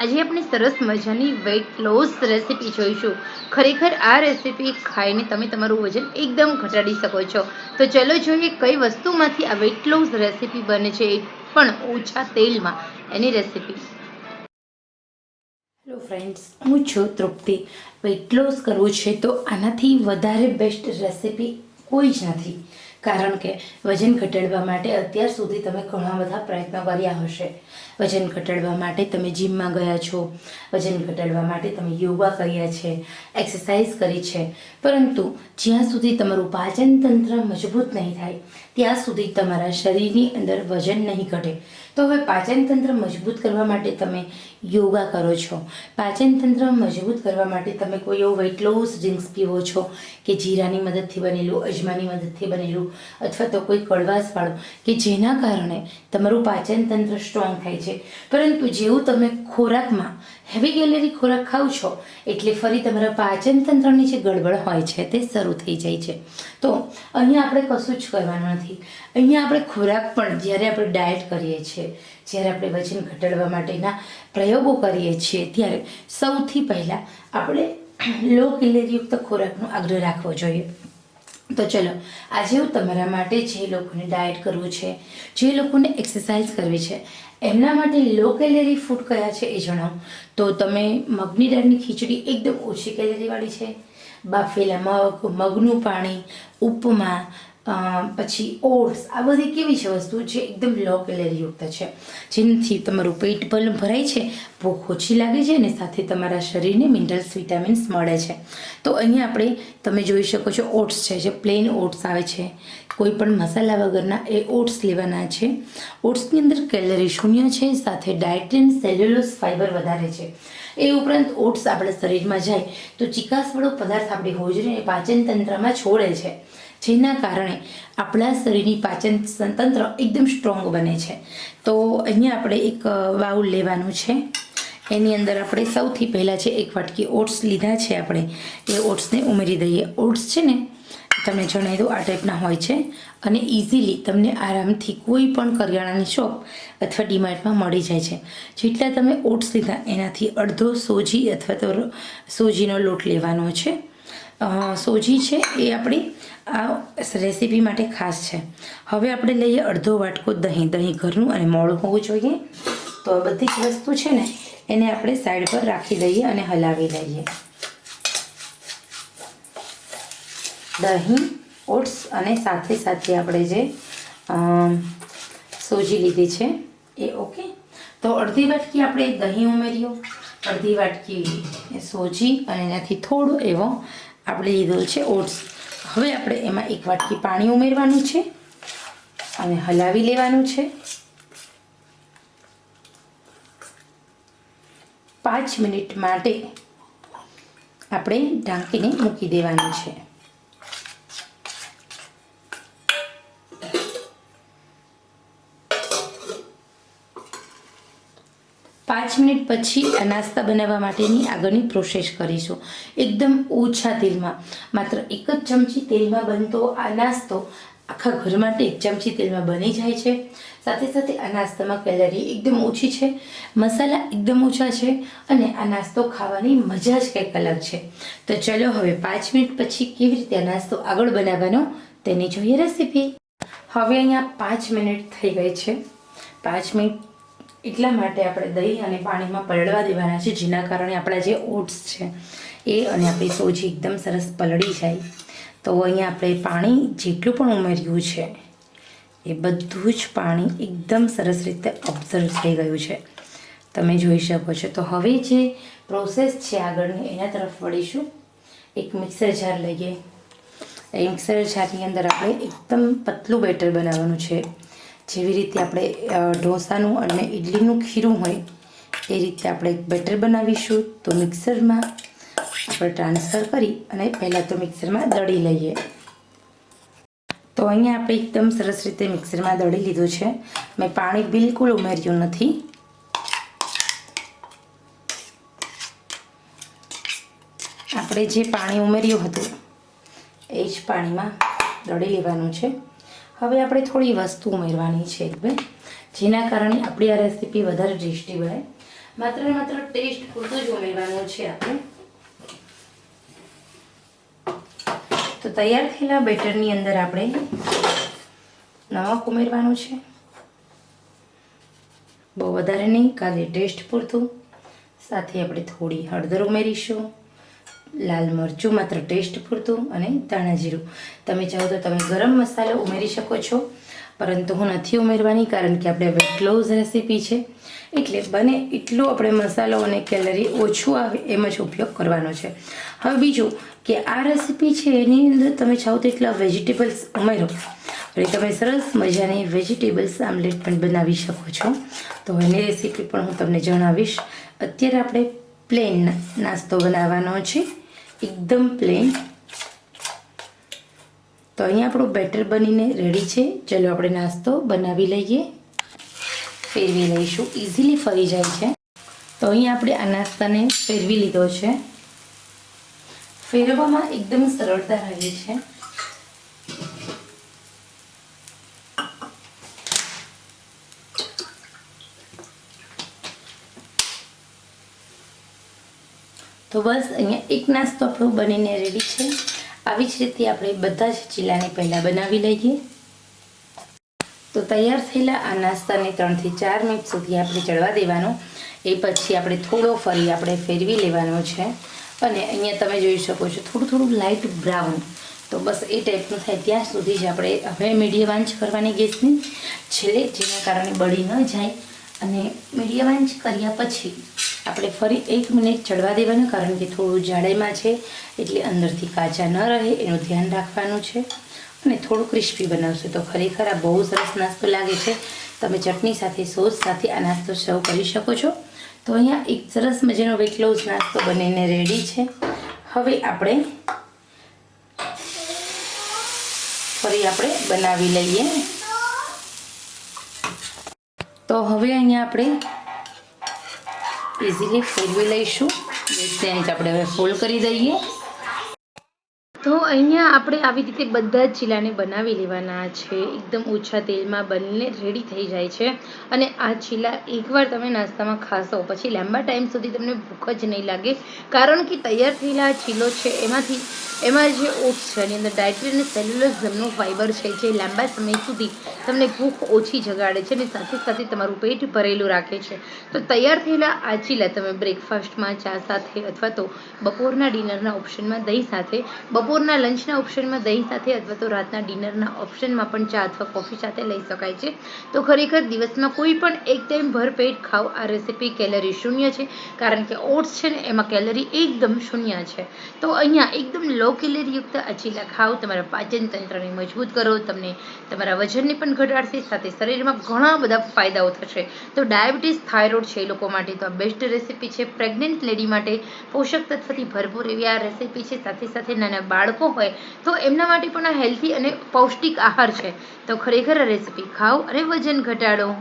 આજે આપણે સરસ મજાની વેઇટ લોસ રેસીપી જોઈશું. ખરેખર આ રેસીપી ખાઈને તમે તમારું વજન એકદમ ઘટાડી શકો છો. તો ચલો જોઈએ કઈ વસ્તુમાંથી આ વેઇટ લોસ રેસીપી બને છે. પણ ઓછા તેલમાં. એની રેસીપી હેલો ફ્રેન્ડ્સ હું છું તૃપ્તિ. વેઇટ લોસ કરવું છે તો આનાથી વધારે બેસ્ટ રેસીપી કોઈ જ નથી. કારણ કે વજન ઘટાડવા માટે અત્યાર સુધી તમે ઘણા બધા પ્રયત્નો કર્યા હશે. વજન ઘટાડવા માટે તમે જીમમાં ગયા છો. વજન ઘટાડવા માટે તમે યોગા કર્યા છે, એક્સરસાઇઝ કરી છે. પરંતુ જ્યાં સુધી તમારું પાચન તંત્ર મજબૂત નહીં થાય, ત્યાં સુધી તમારા શરીરની અંદર વજન નહીં ઘટે. તો હવે પાચન તંત્ર મજબૂત કરવા માટે તમે યોગા કરો છો. પાચન તંત્ર મજબૂત કરવા માટે તમે કોઈ એવું વેઇટ લોસ ડ્રિંક્સ પીવો છો કે જીરાની મદદથી બનેલું, અજમાની મદદથી બનેલું અથવા તો કોઈ કડવાશવાળું કે જેના કારણે તમારું પાચન તંત્ર સ્ટ્રોંગ થાય છે. પરંતુ જેવું તમે ખોરાકમાં હેવી ગેલેરી ખોરાક ખાવ છો એટલે ફરી તમારા પાચન તંત્રની જે ગડબડ હોય છે તે શરૂ થઈ જાય છે. તો અહીંયા આપણે કશું જ કરવાનું નથી. અહીંયા આપણે ખોરાક પણ જ્યારે આપણે ડાયટ કરીએ છીએ, જ્યારે આપણે વજન ઘટાડવા માટેના પ્રયોગો કરીએ છીએ, ત્યારે સૌથી પહેલાં આપણે લો કેલેરીયુક્ત ખોરાકનો આગ્રહ રાખવો જોઈએ. તો ચલો, આજે હું તમારા માટે જે લોકોને ડાયટ કરવું છે, જે લોકોને એક્સરસાઇઝ કરવી છે, એમના માટે લો કેલેરી ફૂડ કયા છે એ જણાવો. તો તમે મગની દાળની ખીચડી એકદમ ઓછી કેલેરીવાળી છે, બાફેલા મગ, મગનું પાણી, ઉપમા પછી ઓટ્સ, આ બધી કેવી છે વસ્તુ જે એકદમ લો કેલેરીયુક્ત છે. જેનાથી તમારું પેટ પણ ભરાય છે, ભૂખ ઓછી લાગે છે અને સાથે તમારા શરીરને મિનરલ્સ વિટામિન્સ મળે છે. તો અહીંયા આપણે તમે જોઈ શકો છો ઓટ્સ છે, જે પ્લેન ઓટ્સ આવે છે. કોઈ પણ મસાલા વગરના એ ઓટ્સ લેવાના છે. ઓટ્સની અંદર કેલરી શૂન્ય છે, સાથે ડાયટિન સેલ્યુલોસ ફાઇબર વધારે છે. એ ઉપરાંત ઓટ્સ આપણા શરીરમાં જાય તો ચિકાસવાળો પદાર્થ આપણી હોજરીને પાચન તંત્રમાં છોડે છે. જેના કારણે આપણા શરીરની પાચન તંત્ર એકદમ સ્ટ્રોંગ બને છે. તો અહીંયા આપણે એક બાઉલ લેવાનું છે. એની અંદર આપણે સૌથી પહેલાં છે એક વાટકી ઓટ્સ લીધા છે આપણે, એ ઓટ્સને ઉમેરી દઈએ. ઓટ્સ છે ને, તમને જણાવી દઉં, આ ટાઈપના હોય છે. અને ઇઝીલી તમને આરામથી કોઈ પણ કરિયાણાની શોપ અથવા ડીમાર્ટમાં મળી જાય છે. જેટલા તમે ઓટ્સ લીધા, એનાથી અડધો સોજી અથવા તો સોજીનો લોટ લેવાનો છે. સોજી છે એ આપણી આ રેસીપી માટે ખાસ છે. હવે આપણે લઈએ અડધો વાટકો દહીં. દહીં ઘરનું અને મોળું હોવું જોઈએ. તો આ બધી જ વસ્તુ છે ને, એને આપણે સાઈડ પર રાખી દઈએ અને હલાવી લઈએ દહીં, ઓટ્સ અને સાથે સાથે આપણે જે સોજી લીધી છે, એ ઓકે તો અડધી વાટકી આપણે દહીં ઉમેર્યું. અડધી વાટકી સોજી અને એનાથી થોડો એવો આપણે લીધો છે ઓટ્સ. હવે આપણે એમાં એક વાટકી પાણી ઉમેરવાનું છે અને હલાવી લેવાનું છે. પાંચ મિનિટ માટે આપણે ઢાંકીને મૂકી દેવાનું છે. પાંચ મિનિટ પછી આ નાસ્તા બનાવવા માટેની આગળની પ્રોસેસ કરીશું. એકદમ ઓછા તેલમાં. માત્ર એક જ ચમચી તેલમાં બનતો આ નાસ્તો આખા ઘર માટે એક ચમચી તેલમાં બની જાય છે. સાથે સાથે આ નાસ્તામાં કેલરી એકદમ ઓછી છે, મસાલા એકદમ ઓછા છે અને આ નાસ્તો ખાવાની મજા જ કંઈક અલગ છે. તો ચલો હવે પાંચ મિનિટ પછી કેવી રીતે આ નાસ્તો આગળ બનાવવાનો તેની જોઈએ રેસીપી હવે અહીંયા પાંચ મિનિટ થઈ ગઈ છે. પાંચ મિનિટ એટલા માટે આપણે દહીં અને પાણીમાં પલળવા દેવાના છે, જેના કારણે આપણા જે ઓટ્સ છે, એ અને આપણી સોજી એકદમ સરસ પલળી જાય. તો અહીંયા આપણે પાણી જેટલું પણ ઉમેર્યું છે, એ બધું જ પાણી એકદમ સરસ રીતે ઓબ્ઝર્વ થઈ ગયું છે. તમે જોઈ શકો છો. તો હવે જે પ્રોસેસ છે આગળની, એના તરફ વળીશું. એક મિક્સર જાર લઈએ. એ મિક્સર જારની અંદર આપણે એકદમ પતલું બેટર બનાવવાનું છે. જેવી રીતે આપણે ઢોસાનું અને ઇડલીનું ખીરું હોય, એ રીતે આપણે બેટર બનાવીશું. તો મિક્સરમાં આપણે ટ્રાન્સફર કરી અને પહેલાં તો મિક્સરમાં દળી લઈએ. તો અહીંયા આપણે એકદમ સરસ રીતે મિક્સરમાં દળી લીધું છે. મેં પાણી બિલકુલ ઉમેર્યું નથી. આપણે જે પાણી ઉમેર્યું હતું, એ જ પાણીમાં દળી લેવાનું છે. હવે આપણે થોડી વસ્તુ ઉમેરવાની છે એક બે, જેના કારણે આપણી આ રેસીપી વધારે ટેસ્ટી બને. માત્ર ને માત્ર ટેસ્ટ પૂરતું જ ઉમેરવાનું છે આપણે. તો તૈયાર થયેલા બેટરની અંદર આપણે નમક ઉમેરવાનું છે. બહુ વધારે નહીં, કાલે ટેસ્ટ પૂરતું. સાથે આપણે થોડી હળદર ઉમેરીશું. લાલ મરચું માત્ર ટેસ્ટ પૂરતું અને ધાણા જીરું. તમે ચાહો તો તમે ગરમ મસાલો ઉમેરી શકો છો, પરંતુ હું નથી ઉમેરવાની કારણ કે આપણે વેટ ક્લોઝ રેસીપી છે. એટલે બને એટલું આપણે મસાલો અને કેલરી ઓછું આવે એમ જ ઉપયોગ કરવાનો છે. હવે બીજું કે આ રેસીપી છે એની અંદર તમે ચાહો તો એટલા વેજીટેબલ્સ ઉમેરો. અને તમે સરસ મજાની વેજીટેબલ્સ આમલેટ પણ બનાવી શકો છો. તો એની રેસીપી પણ હું તમને જણાવીશ. અત્યારે આપણે પ્લેન નાસ્તો બનાવવાનો છે. એકદમ પ્લેન તો અહીંયા આપણું બેટર બનીને રેડી છે. ચલો આપણે નાસ્તો બનાવી લઈએ. ફેરવી લઈશું. ઇઝીલી ફરી જાય છે. તો અહીંયા આપણે આ નાસ્તાને ફેરવી લીધો છે. ફેરવવામાં એકદમ સરળતા રહે છે. તો બસ, અહીંયા એક નાસ્તો આપણો બનીને રેડી છે. આવી જ રીતે આપણે બધા જ ચીલાને પહેલાં બનાવી લઈએ. તો તૈયાર થયેલા આ નાસ્તાને ત્રણથી ચાર મિનિટ સુધી આપણે ચડવા દેવાનો. એ પછી આપણે થોડો ફરી આપણે ફેરવી લેવાનો છે. અને અહીંયા તમે જોઈ શકો છો થોડું થોડું લાઇટ બ્રાઉન તો બસ એ ટાઈપનું થાય ત્યાં સુધી જ આપણે હવે મીડિયમ આંચ કરવાની ગેસની. છેલ્લે જેના કારણે બળી ન જાય. અને મીડિયમ આંચ કર્યા પછી આપણે ફરી એક મિનિટ ચડવા દેવાનું, કારણ કે થોડું જાડાઈમાં છે, એટલે અંદરથી કાચા ન રહે, એનું ધ્યાન રાખવાનું છે. અને થોડું ક્રિસ્પી બનાવશું તો ખરેખર આ બહુ સરસ નાસ્તો લાગે છે. તમે ચટણી સાથે, સોસ સાથે આ નાસ્તો સર્વ કરી શકો છો. તો અહીંયા એક સરસ મજાનો વેટ લોસ નાસ્તો બનીને રેડી છે. હવે આપણે ફરી આપણે બનાવી લઈએ. તો હવે અહીંયા આપણે ઇઝીલી ફેરવી લઈશું. ગેસની આંચ આપણે હવે ફોલ્ડ કરી દઈએ. તો અહીંયા આપણે આવી રીતે બધા જ ચીલાને બનાવી લેવાના છે. એકદમ ઓછા તેલમાં બનીને રેડી થઈ જાય છે. અને આ ચીલા એકવાર તમે નાસ્તામાં ખાશો, પછી લાંબા ટાઈમ સુધી તમને ભૂખ જ નહીં લાગે. કારણ કે તૈયાર થયેલા ચીલો છે, એમાંથી, એમાં જે ઓટ્સ છે, એની અંદર ડાયટરી અને સેલ્યુલસ જમનું ફાઇબર છે, જે લાંબા સમય સુધી તમને ભૂખ ઓછી જગાડે છે અને સાથે સાથે તમારું પેટ ભરેલું રાખે છે. તો તૈયાર થયેલા આ ચીલા તમે બ્રેકફાસ્ટમાં ચા સાથે અથવા તો બપોરના ડિનરના ઓપ્શનમાં દહીં સાથે બપોરના લંચના ઓપ્શનમાં દહીં સાથે અથવા તો રાતના ડિનરના ઓપ્શનમાં પણ ચા અથવા કોફી સાથે લઈ શકાય છે. તો ખરેખર દિવસમાં કોઈ પણ એક ટાઈમ ભરપેટ ખાવ આ રેસીપી કેલરી શૂન્ય છે. કારણ કે ઓટ્સ છે ને, એમાં કેલરી એકદમ શૂન્ય છે. તો અહીંયા એકદમ લો કેલરીયુક્ત આ ચીલા ખાવ, તમારા પાચન તંત્રને મજબૂત કરો, તમને તમારા વજનને પણ ઘટાડશે, સાથે શરીરમાં ઘણા બધા ફાયદાઓ થશે. તો ડાયાબિટીસ, થાઇરોઇડ છે એ લોકો માટે તો આ બેસ્ટ રેસીપી છે. પ્રેગ્નન્ટ લેડી માટે પોષક તત્વથી ભરપૂર એવી આ રેસીપી છે. સાથે સાથે નાના બાળકો હોય, તો એમના માટે પણ આ હેલ્ધી અને પૌષ્ટિક આહાર છે. તો ખરેખર રેસીપી ખાઓ અને વજન ઘટાડો.